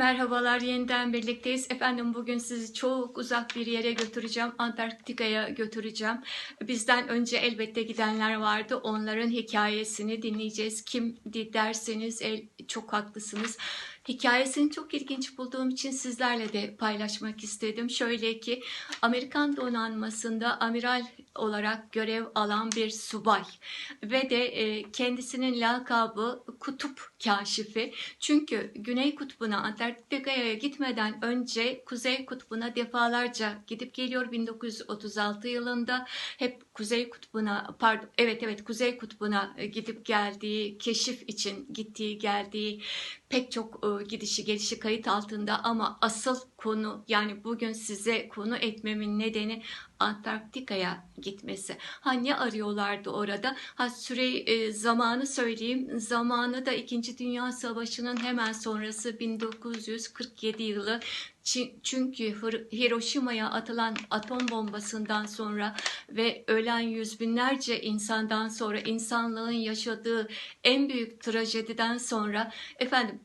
Merhabalar, yeniden birlikteyiz. Efendim bugün sizi çok uzak bir yere götüreceğim. Antarktika'ya götüreceğim. Bizden önce elbette gidenler vardı. Onların hikayesini dinleyeceğiz. Kim derseniz çok haklısınız. Hikayesini çok ilginç bulduğum için sizlerle de paylaşmak istedim. Şöyle ki Amerikan donanmasında amiral olarak görev alan bir subay ve de e, kendisinin lakabı kutup kaşifi. Çünkü Güney Kutbu'na Antarktika'ya gitmeden önce Kuzey Kutbu'na defalarca gidip geliyor 1936 yılında hep Kuzey Kutbu'na pardon evet evet Kuzey Kutbu'na gidip geldiği keşif için gittiği geldiği pek çok e, gidişi gelişi kayıt altında ama asıl konu yani bugün size konu etmemin nedeni Antarktika'ya gitmesi. Ha ne arıyorlardı orada? Ha süre e, zamanı söyleyeyim. Zamanı da 2. Dünya Savaşı'nın hemen sonrası 1947 yılı. Çünkü Hiroşima'ya atılan atom bombasından sonra ve ölen yüz binlerce insandan sonra insanlığın yaşadığı en büyük trajediden sonra efendim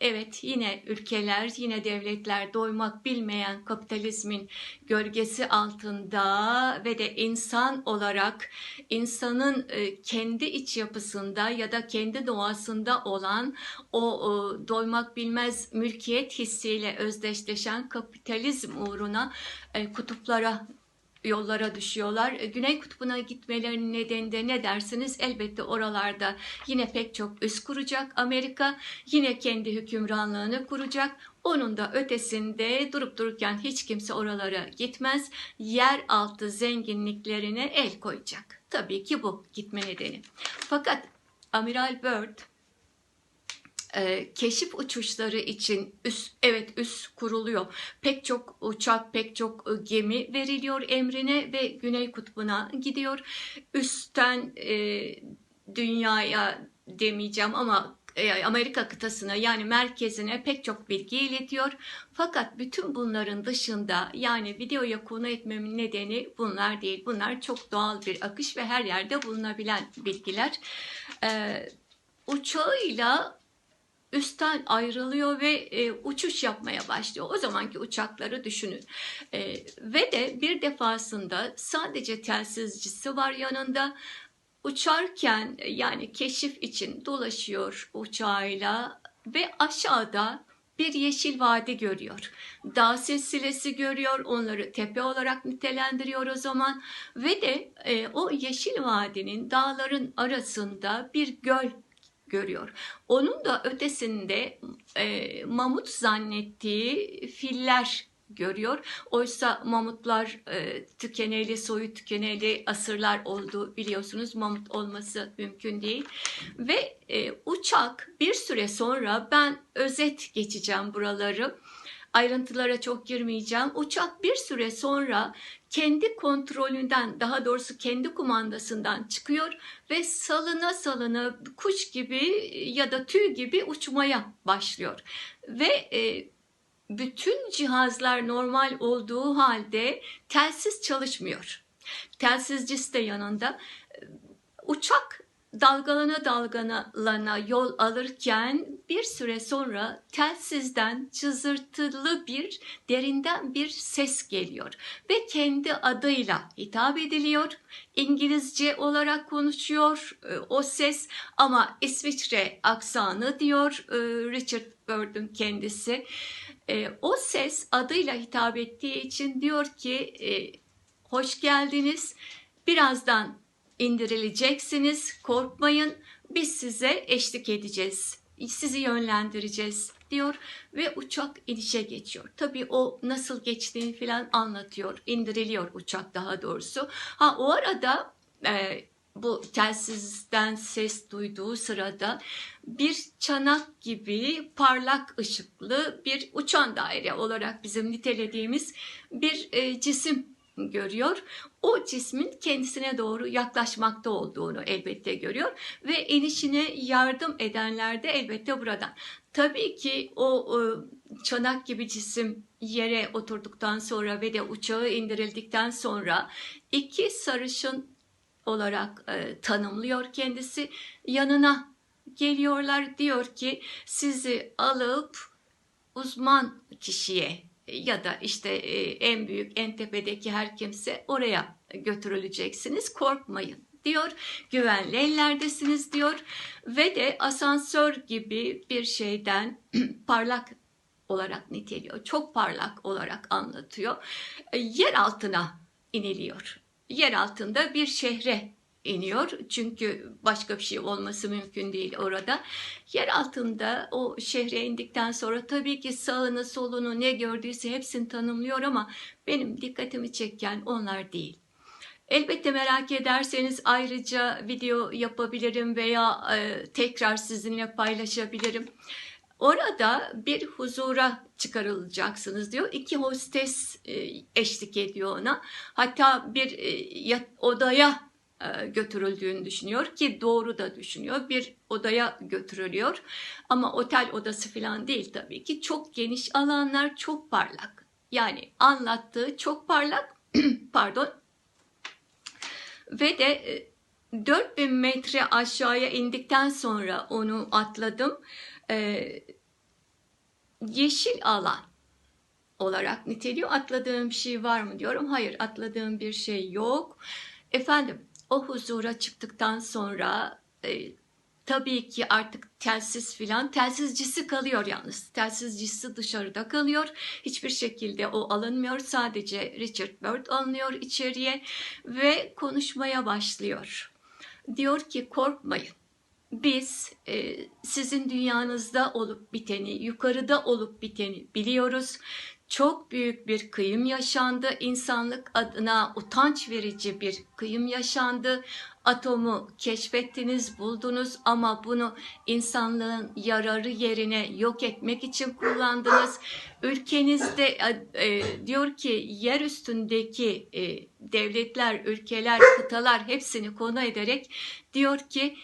Evet yine ülkeler, yine devletler doymak bilmeyen kapitalizmin gölgesi altında ve de insan olarak insanın e, kendi iç yapısında ya da kendi doğasında olan o doymak bilmez mülkiyet hissiyle özdeşleşen kapitalizm uğruna e, kutuplara yollara düşüyorlar. E, Güney Kutbu'na gitmelerinin nedeni de ne dersiniz? Elbette oralarda yine pek çok üs kuracak Amerika. Yine kendi hükümranlığını kuracak. Onun da ötesinde durup dururken hiç kimse oralara gitmez. Yer altı zenginliklerine el koyacak. Tabii ki bu gitme nedeni. Fakat Amiral Byrd e, keşif uçuşları için üst, evet üst kuruluyor. Pek çok uçak, pek çok e, gemi veriliyor emrine ve Güney Kutbu'na gidiyor. Üstten e, dünyaya demeyeceğim ama e, Amerika kıtasına yani merkezine pek çok bilgi iletiyor. Fakat bütün bunların dışında yani videoya konu etmemin nedeni bunlar değil. Bunlar çok doğal bir akış ve her yerde bulunabilen bilgiler. Ee, uçağıyla üstten ayrılıyor ve e, uçuş yapmaya başlıyor. O zamanki uçakları düşünün. E, ve de bir defasında sadece telsizcisi var yanında. Uçarken yani keşif için dolaşıyor uçağıyla ve aşağıda bir yeşil vadi görüyor. Dağ silsilesi görüyor, onları tepe olarak nitelendiriyor o zaman ve de e, o yeşil vadinin dağların arasında bir göl görüyor. Onun da ötesinde e, mamut zannettiği filler görüyor. Oysa mamutlar e, tükeneli, soyu tükeneli asırlar olduğu biliyorsunuz. Mamut olması mümkün değil. Ve e, uçak bir süre sonra ben özet geçeceğim buraları. Ayrıntılara çok girmeyeceğim. Uçak bir süre sonra kendi kontrolünden daha doğrusu kendi kumandasından çıkıyor ve salına salına kuş gibi ya da tüy gibi uçmaya başlıyor. Ve e, bütün cihazlar normal olduğu halde telsiz çalışmıyor. Telsizcisi de yanında. Uçak dalgalana dalgalana yol alırken bir süre sonra telsizden cızırtılı bir derinden bir ses geliyor ve kendi adıyla hitap ediliyor. İngilizce olarak konuşuyor e, o ses ama İsviçre aksanı diyor e, Richard Bird'ün kendisi. E, o ses adıyla hitap ettiği için diyor ki hoş geldiniz. Birazdan indirileceksiniz. Korkmayın. Biz size eşlik edeceğiz. Sizi yönlendireceğiz diyor ve uçak inişe geçiyor. Tabii o nasıl geçtiğini falan anlatıyor. İndiriliyor uçak daha doğrusu. Ha o arada e, bu telsizden ses duyduğu sırada bir çanak gibi parlak ışıklı bir uçan daire olarak bizim nitelediğimiz bir e, cisim görüyor. O cismin kendisine doğru yaklaşmakta olduğunu elbette görüyor ve inişine yardım edenler de elbette buradan. Tabii ki o çanak gibi cisim yere oturduktan sonra ve de uçağı indirildikten sonra iki sarışın olarak e, tanımlıyor kendisi. Yanına geliyorlar diyor ki sizi alıp uzman kişiye ya da işte e, en büyük en tepedeki her kimse oraya götürüleceksiniz korkmayın diyor. Güvenli ellerdesiniz diyor. Ve de asansör gibi bir şeyden parlak olarak niteliyor çok parlak olarak anlatıyor. E, yer altına iniliyor. Yer altında bir şehre iniyor. Çünkü başka bir şey olması mümkün değil orada. Yer altında o şehre indikten sonra tabii ki sağını solunu ne gördüyse hepsini tanımlıyor ama benim dikkatimi çeken onlar değil. Elbette merak ederseniz ayrıca video yapabilirim veya e, tekrar sizinle paylaşabilirim. Orada bir huzura çıkarılacaksınız diyor. İki hostes e, eşlik ediyor ona. Hatta bir e, odaya götürüldüğünü düşünüyor ki doğru da düşünüyor. Bir odaya götürülüyor ama otel odası falan değil tabii ki. Çok geniş alanlar, çok parlak. Yani anlattığı çok parlak, pardon. Ve de e, 4000 metre aşağıya indikten sonra onu atladım. E, yeşil alan olarak niteliyor. Atladığım bir şey var mı diyorum. Hayır atladığım bir şey yok. Efendim o huzura çıktıktan sonra e, tabii ki artık telsiz filan telsizcisi kalıyor yalnız. Telsizcisi dışarıda kalıyor. Hiçbir şekilde o alınmıyor. Sadece Richard Bird alınıyor içeriye ve konuşmaya başlıyor. Diyor ki korkmayın. Biz e, sizin dünyanızda olup biteni, yukarıda olup biteni biliyoruz. Çok büyük bir kıyım yaşandı. İnsanlık adına utanç verici bir kıyım yaşandı. Atomu keşfettiniz, buldunuz ama bunu insanlığın yararı yerine yok etmek için kullandınız. Ülkenizde e, e, diyor ki yer üstündeki e, devletler, ülkeler, kıtalar hepsini konu ederek diyor ki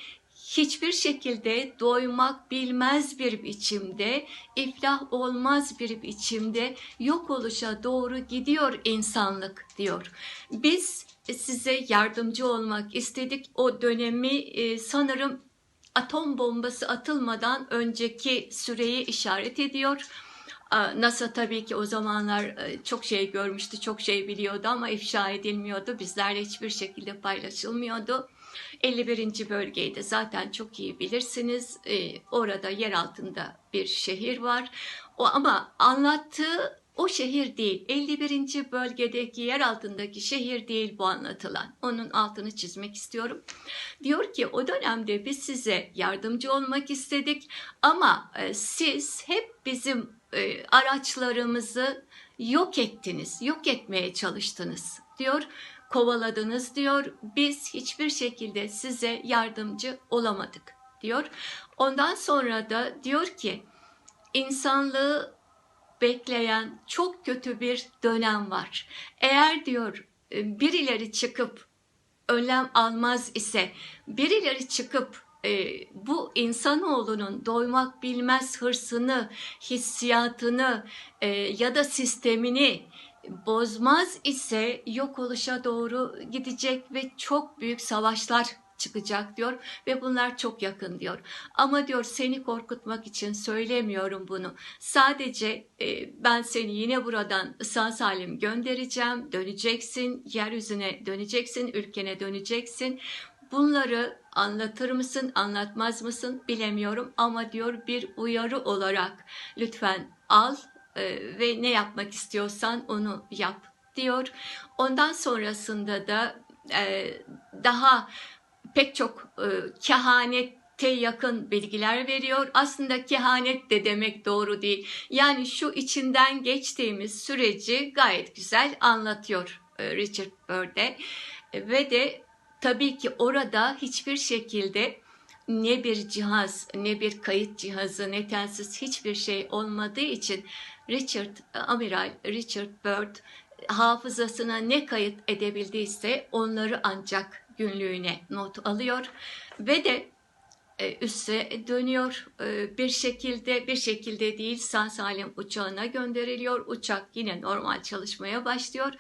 hiçbir şekilde doymak bilmez bir biçimde, iflah olmaz bir biçimde yok oluşa doğru gidiyor insanlık diyor. Biz size yardımcı olmak istedik. O dönemi e, sanırım atom bombası atılmadan önceki süreyi işaret ediyor. NASA tabii ki o zamanlar e, çok şey görmüştü, çok şey biliyordu ama ifşa edilmiyordu. Bizlerle hiçbir şekilde paylaşılmıyordu. 51. bölgeyi de zaten çok iyi bilirsiniz. Ee, orada yer altında bir şehir var. O ama anlattığı o şehir değil. 51. bölgedeki yer altındaki şehir değil bu anlatılan. Onun altını çizmek istiyorum. Diyor ki o dönemde biz size yardımcı olmak istedik ama e, siz hep bizim e, araçlarımızı yok ettiniz, yok etmeye çalıştınız diyor kovaladınız diyor. Biz hiçbir şekilde size yardımcı olamadık diyor. Ondan sonra da diyor ki insanlığı bekleyen çok kötü bir dönem var. Eğer diyor birileri çıkıp önlem almaz ise birileri çıkıp e, bu insanoğlunun doymak bilmez hırsını, hissiyatını e, ya da sistemini bozmaz ise yok oluşa doğru gidecek ve çok büyük savaşlar çıkacak diyor ve bunlar çok yakın diyor. Ama diyor seni korkutmak için söylemiyorum bunu. Sadece e, ben seni yine buradan sağ salim göndereceğim. Döneceksin, yeryüzüne döneceksin, ülkene döneceksin. Bunları anlatır mısın, anlatmaz mısın bilemiyorum ama diyor bir uyarı olarak lütfen al e, ve ne yapmak istiyorsan onu yap diyor. Ondan sonrasında da e, daha pek çok e, kehanete yakın bilgiler veriyor. Aslında kehanet de demek doğru değil. Yani şu içinden geçtiğimiz süreci gayet güzel anlatıyor Richard Bird'e. Ve de tabii ki orada hiçbir şekilde ne bir cihaz, ne bir kayıt cihazı, ne telsiz hiçbir şey olmadığı için Richard, Amiral Richard Byrd hafızasına ne kayıt edebildiyse onları ancak günlüğüne not alıyor ve de e, üsse dönüyor. E, bir şekilde bir şekilde değil sağ salim uçağına gönderiliyor. Uçak yine normal çalışmaya başlıyor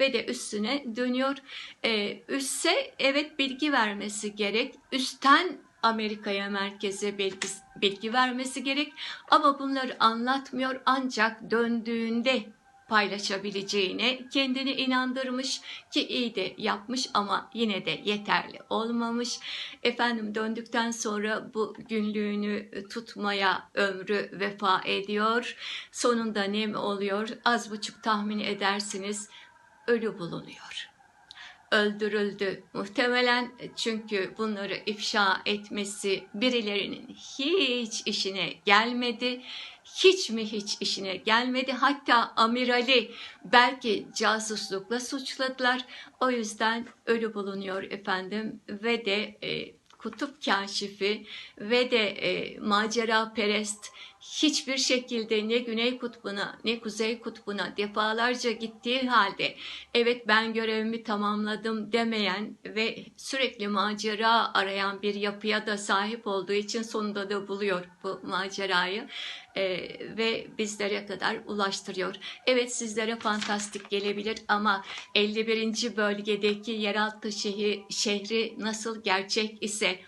ve de üstüne dönüyor. E, üsse evet bilgi vermesi gerek. Üstten Amerika'ya merkeze bilgi, bilgi vermesi gerek ama bunları anlatmıyor ancak döndüğünde paylaşabileceğine kendini inandırmış ki iyi de yapmış ama yine de yeterli olmamış. Efendim döndükten sonra bu günlüğünü tutmaya ömrü vefa ediyor. Sonunda ne oluyor? Az buçuk tahmin edersiniz ölü bulunuyor öldürüldü. Muhtemelen çünkü bunları ifşa etmesi birilerinin hiç işine gelmedi. Hiç mi hiç işine gelmedi. Hatta amirali belki casuslukla suçladılar. O yüzden ölü bulunuyor efendim ve de e, kutup kaşifi ve de e, macera perest hiçbir şekilde ne Güney Kutbu'na ne Kuzey Kutbu'na defalarca gittiği halde evet ben görevimi tamamladım demeyen ve sürekli macera arayan bir yapıya da sahip olduğu için sonunda da buluyor bu macerayı e, ve bizlere kadar ulaştırıyor. Evet sizlere fantastik gelebilir ama 51. bölgedeki yeraltı şehri, şehri nasıl gerçek ise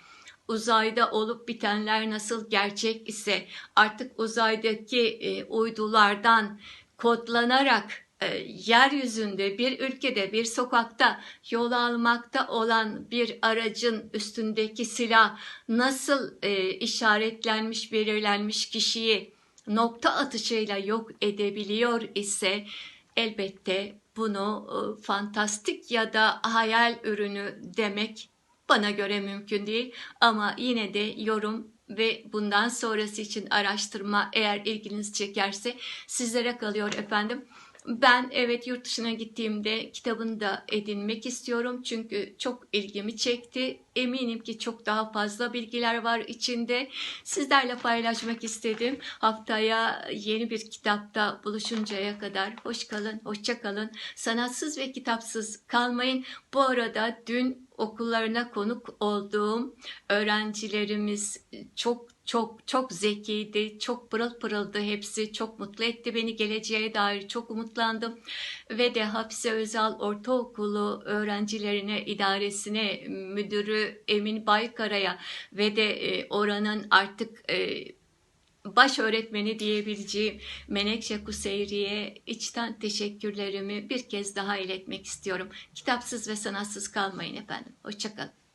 uzayda olup bitenler nasıl gerçek ise artık uzaydaki e, uydulardan kodlanarak e, yeryüzünde bir ülkede bir sokakta yol almakta olan bir aracın üstündeki silah nasıl e, işaretlenmiş belirlenmiş kişiyi nokta atışıyla yok edebiliyor ise elbette bunu e, fantastik ya da hayal ürünü demek bana göre mümkün değil ama yine de yorum ve bundan sonrası için araştırma eğer ilginizi çekerse sizlere kalıyor efendim. Ben evet yurt dışına gittiğimde kitabını da edinmek istiyorum çünkü çok ilgimi çekti. Eminim ki çok daha fazla bilgiler var içinde. Sizlerle paylaşmak istedim. Haftaya yeni bir kitapta buluşuncaya kadar hoş kalın, hoşça kalın. Sanatsız ve kitapsız kalmayın. Bu arada dün okullarına konuk olduğum öğrencilerimiz çok çok çok zekiydi, çok pırıl pırıldı hepsi, çok mutlu etti beni geleceğe dair çok umutlandım. Ve de Hapse Özal Ortaokulu öğrencilerine, idaresine, müdürü Emin Baykara'ya ve de e, oranın artık e, baş öğretmeni diyebileceğim Menekşe Kuseyri'ye içten teşekkürlerimi bir kez daha iletmek istiyorum. Kitapsız ve sanatsız kalmayın efendim. Hoşçakalın.